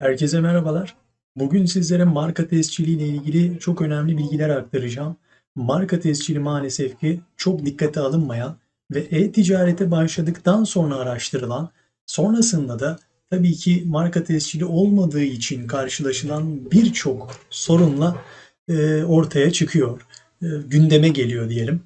Herkese merhabalar. Bugün sizlere marka tescili ile ilgili çok önemli bilgiler aktaracağım. Marka tescili maalesef ki çok dikkate alınmayan ve e-ticarete başladıktan sonra araştırılan, sonrasında da tabii ki marka tescili olmadığı için karşılaşılan birçok sorunla e, ortaya çıkıyor. E, gündeme geliyor diyelim.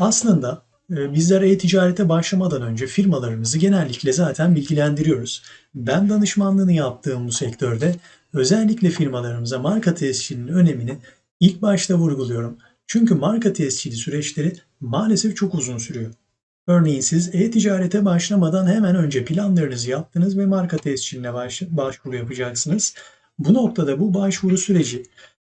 Aslında e, bizler e-ticarete başlamadan önce firmalarımızı genellikle zaten bilgilendiriyoruz. Ben danışmanlığını yaptığım bu sektörde özellikle firmalarımıza marka tescilinin önemini ilk başta vurguluyorum. Çünkü marka tescili süreçleri maalesef çok uzun sürüyor. Örneğin siz e-ticarete başlamadan hemen önce planlarınızı yaptınız ve marka tesciline baş, başvuru yapacaksınız. Bu noktada bu başvuru süreci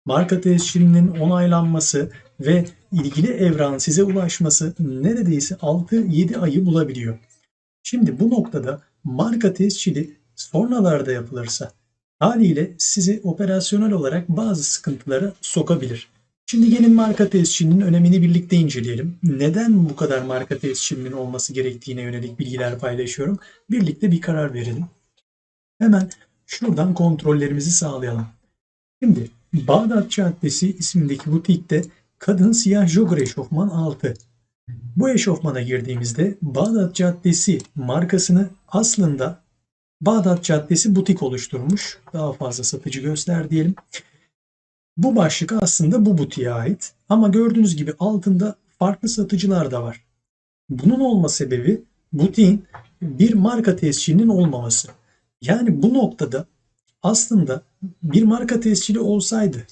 marka tescilinin onaylanması ve ilgili evran size ulaşması neredeyse 6-7 ayı bulabiliyor. Şimdi bu noktada marka tescili sonralarda yapılırsa haliyle sizi operasyonel olarak bazı sıkıntılara sokabilir. Şimdi gelin marka tescilinin önemini birlikte inceleyelim. Neden bu kadar marka tescilinin olması gerektiğine yönelik bilgiler paylaşıyorum. Birlikte bir karar verelim. Hemen şuradan kontrollerimizi sağlayalım. Şimdi Bağdat Caddesi ismindeki butikte kadın siyah jogger eşofman 6. Bu eşofmana girdiğimizde Bağdat Caddesi markasını aslında Bağdat Caddesi butik oluşturmuş. Daha fazla satıcı göster diyelim. Bu başlık aslında bu butiğe ait. Ama gördüğünüz gibi altında farklı satıcılar da var. Bunun olma sebebi butiğin bir marka tescilinin olmaması. Yani bu noktada aslında bir marka tescili olsaydı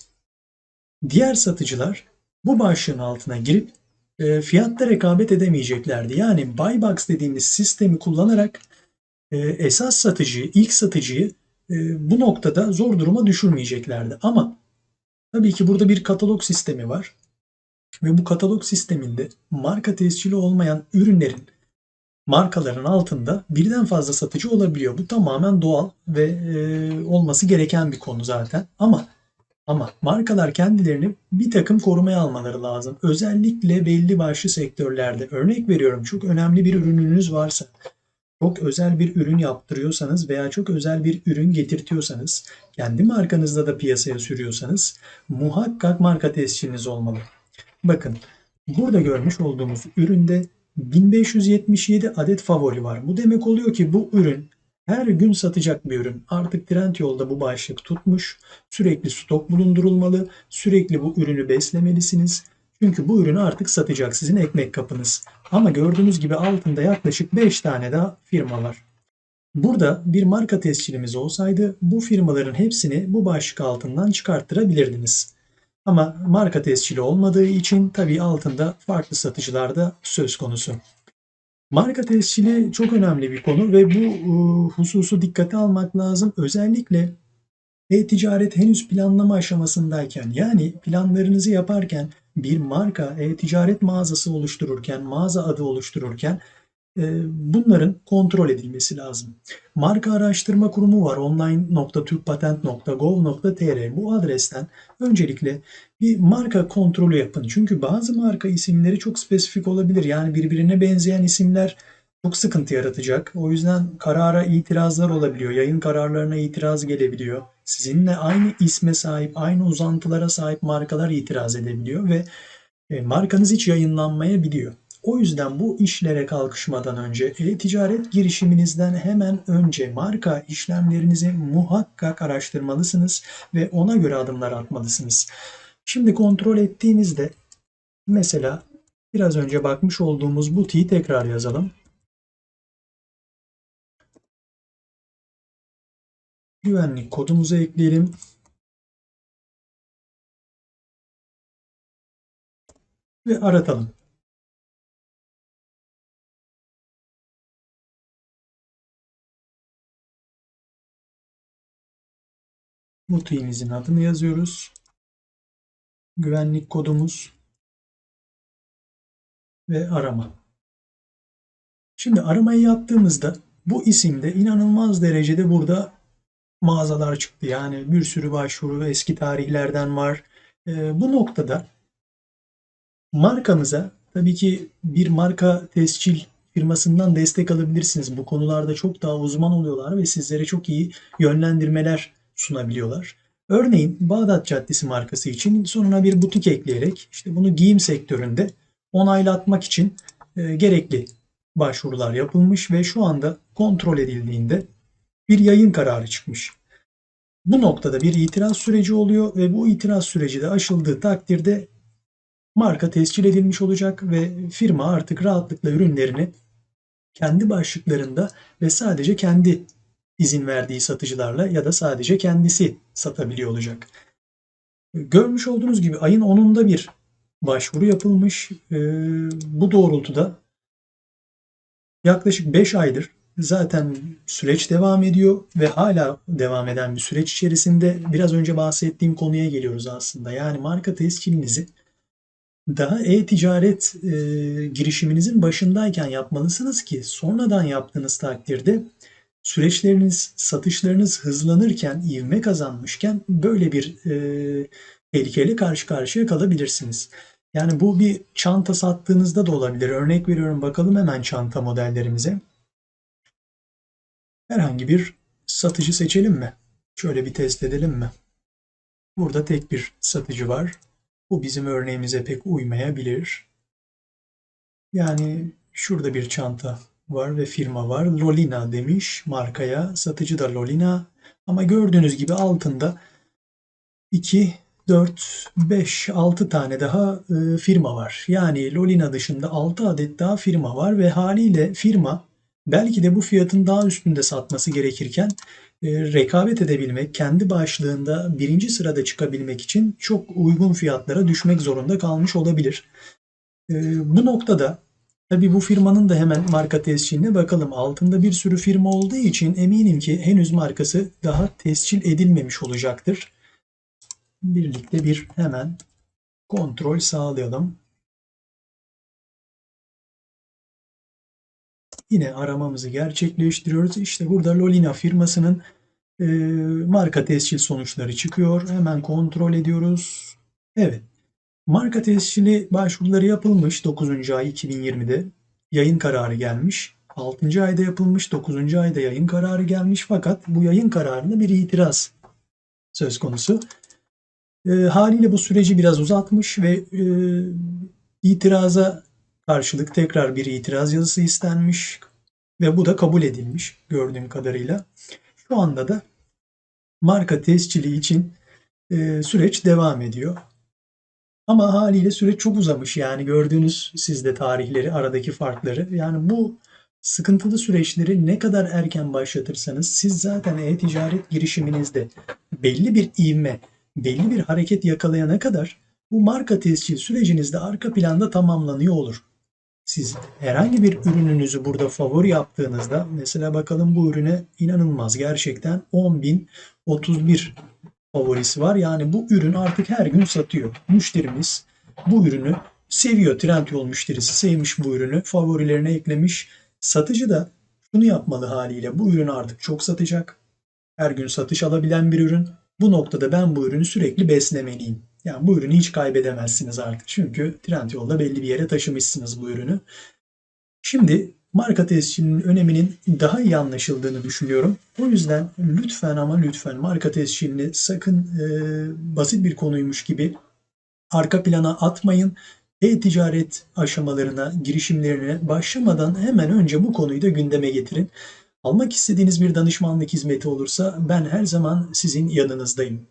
diğer satıcılar bu başlığın altına girip e, fiyatta rekabet edemeyeceklerdi. Yani buy box dediğimiz sistemi kullanarak e, esas satıcıyı, ilk satıcıyı e, bu noktada zor duruma düşürmeyeceklerdi. Ama tabii ki burada bir katalog sistemi var. Ve bu katalog sisteminde marka tescili olmayan ürünlerin markaların altında birden fazla satıcı olabiliyor. Bu tamamen doğal ve e, olması gereken bir konu zaten. Ama ama markalar kendilerini bir takım korumaya almaları lazım. Özellikle belli başlı sektörlerde. Örnek veriyorum çok önemli bir ürününüz varsa, çok özel bir ürün yaptırıyorsanız veya çok özel bir ürün getirtiyorsanız, kendi markanızda da piyasaya sürüyorsanız muhakkak marka tesciliniz olmalı. Bakın burada görmüş olduğumuz üründe 1577 adet favori var. Bu demek oluyor ki bu ürün her gün satacak bir ürün. Artık Trendyol'da bu başlık tutmuş. Sürekli stok bulundurulmalı. Sürekli bu ürünü beslemelisiniz. Çünkü bu ürünü artık satacak sizin ekmek kapınız. Ama gördüğünüz gibi altında yaklaşık 5 tane daha firma var. Burada bir marka tescilimiz olsaydı bu firmaların hepsini bu başlık altından çıkarttırabilirdiniz. Ama marka tescili olmadığı için tabii altında farklı satıcılar da söz konusu. Marka tescili çok önemli bir konu ve bu e, hususu dikkate almak lazım. Özellikle e-ticaret henüz planlama aşamasındayken yani planlarınızı yaparken bir marka e-ticaret mağazası oluştururken, mağaza adı oluştururken ee, bunların kontrol edilmesi lazım. Marka araştırma kurumu var online.türkpatent.gov.tr bu adresten öncelikle bir marka kontrolü yapın. Çünkü bazı marka isimleri çok spesifik olabilir. Yani birbirine benzeyen isimler çok sıkıntı yaratacak. O yüzden karara itirazlar olabiliyor. Yayın kararlarına itiraz gelebiliyor. Sizinle aynı isme sahip, aynı uzantılara sahip markalar itiraz edebiliyor ve e, markanız hiç yayınlanmayabiliyor. O yüzden bu işlere kalkışmadan önce e-ticaret girişiminizden hemen önce marka işlemlerinizi muhakkak araştırmalısınız ve ona göre adımlar atmalısınız. Şimdi kontrol ettiğimizde mesela biraz önce bakmış olduğumuz butiği tekrar yazalım. Güvenlik kodumuzu ekleyelim. Ve aratalım. Butiğimizin adını yazıyoruz. Güvenlik kodumuz ve arama. Şimdi aramayı yaptığımızda bu isimde inanılmaz derecede burada mağazalar çıktı. Yani bir sürü başvuru eski tarihlerden var. E, bu noktada markamıza tabii ki bir marka tescil firmasından destek alabilirsiniz. Bu konularda çok daha uzman oluyorlar ve sizlere çok iyi yönlendirmeler sunabiliyorlar. Örneğin Bağdat Caddesi markası için sonuna bir butik ekleyerek işte bunu giyim sektöründe onaylatmak için e, gerekli başvurular yapılmış ve şu anda kontrol edildiğinde bir yayın kararı çıkmış. Bu noktada bir itiraz süreci oluyor ve bu itiraz süreci de aşıldığı takdirde marka tescil edilmiş olacak ve firma artık rahatlıkla ürünlerini kendi başlıklarında ve sadece kendi izin verdiği satıcılarla ya da sadece kendisi satabiliyor olacak. Görmüş olduğunuz gibi ayın 10'unda bir başvuru yapılmış. Ee, bu doğrultuda yaklaşık 5 aydır zaten süreç devam ediyor ve hala devam eden bir süreç içerisinde biraz önce bahsettiğim konuya geliyoruz aslında. Yani marka tescilinizi daha e-ticaret e, girişiminizin başındayken yapmalısınız ki sonradan yaptığınız takdirde süreçleriniz, satışlarınız hızlanırken, ivme kazanmışken böyle bir e, tehlikeyle karşı karşıya kalabilirsiniz. Yani bu bir çanta sattığınızda da olabilir. Örnek veriyorum bakalım hemen çanta modellerimize. Herhangi bir satıcı seçelim mi? Şöyle bir test edelim mi? Burada tek bir satıcı var. Bu bizim örneğimize pek uymayabilir. Yani şurada bir çanta var ve firma var. Lolina demiş markaya. Satıcı da Lolina. Ama gördüğünüz gibi altında 2, 4, 5, 6 tane daha e, firma var. Yani Lolina dışında 6 adet daha firma var ve haliyle firma belki de bu fiyatın daha üstünde satması gerekirken e, rekabet edebilmek, kendi başlığında birinci sırada çıkabilmek için çok uygun fiyatlara düşmek zorunda kalmış olabilir. E, bu noktada tabii bu firmanın da hemen marka tesciline bakalım. Altında bir sürü firma olduğu için eminim ki henüz markası daha tescil edilmemiş olacaktır. Birlikte bir hemen kontrol sağlayalım. Yine aramamızı gerçekleştiriyoruz. İşte burada Lolina firmasının e, marka tescil sonuçları çıkıyor. Hemen kontrol ediyoruz. Evet. Marka tescili başvuruları yapılmış 9. ay 2020'de. Yayın kararı gelmiş. 6. ayda yapılmış, 9. ayda yayın kararı gelmiş fakat bu yayın kararında bir itiraz söz konusu. E, haliyle bu süreci biraz uzatmış ve e, itiraza karşılık tekrar bir itiraz yazısı istenmiş ve bu da kabul edilmiş gördüğüm kadarıyla. Şu anda da marka tescili için e, süreç devam ediyor. Ama haliyle süreç çok uzamış yani gördüğünüz sizde tarihleri, aradaki farkları. Yani bu sıkıntılı süreçleri ne kadar erken başlatırsanız siz zaten e-ticaret girişiminizde belli bir ivme, belli bir hareket yakalayana kadar bu marka tescil sürecinizde arka planda tamamlanıyor olur. Siz herhangi bir ürününüzü burada favori yaptığınızda mesela bakalım bu ürüne inanılmaz gerçekten 10.031 favorisi var. Yani bu ürün artık her gün satıyor. Müşterimiz bu ürünü seviyor. Trendyol müşterisi sevmiş bu ürünü. Favorilerine eklemiş. Satıcı da şunu yapmalı haliyle. Bu ürünü artık çok satacak. Her gün satış alabilen bir ürün. Bu noktada ben bu ürünü sürekli beslemeliyim. Yani bu ürünü hiç kaybedemezsiniz artık. Çünkü Trendyol'da belli bir yere taşımışsınız bu ürünü. Şimdi marka tescilinin öneminin daha iyi anlaşıldığını düşünüyorum. O yüzden lütfen ama lütfen marka tescilini sakın e, basit bir konuymuş gibi arka plana atmayın. E-ticaret aşamalarına, girişimlerine başlamadan hemen önce bu konuyu da gündeme getirin. Almak istediğiniz bir danışmanlık hizmeti olursa ben her zaman sizin yanınızdayım.